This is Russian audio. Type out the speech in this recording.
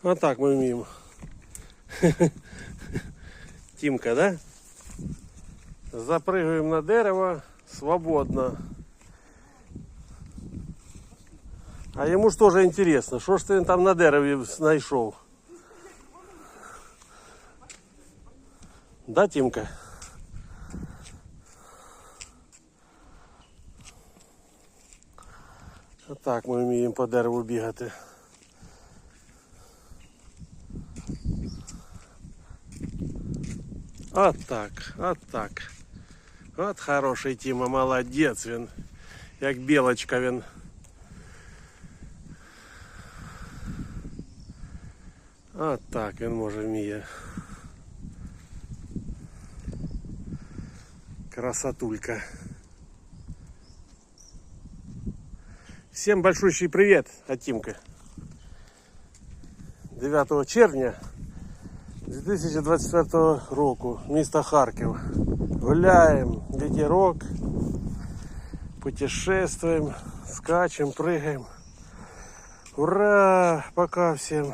Вот так мы умеем. Тимка, да? Запрыгиваем на дерево свободно. А йому ж теж інтересно, що ж ти там на дереві знайшов? Да, Тимка? Отак ми вміємо по дереву бігати. От так, от так. От хороший Тима, молодець він. Як білочка він. От так він може вміє. Красотулька. Всем большущий привет от Тимка. 9 червня з 2024 року місто Харків. Гуляємо, дітірок, путешествуємо, скачемо, пригаємо. Ура! Пока всім!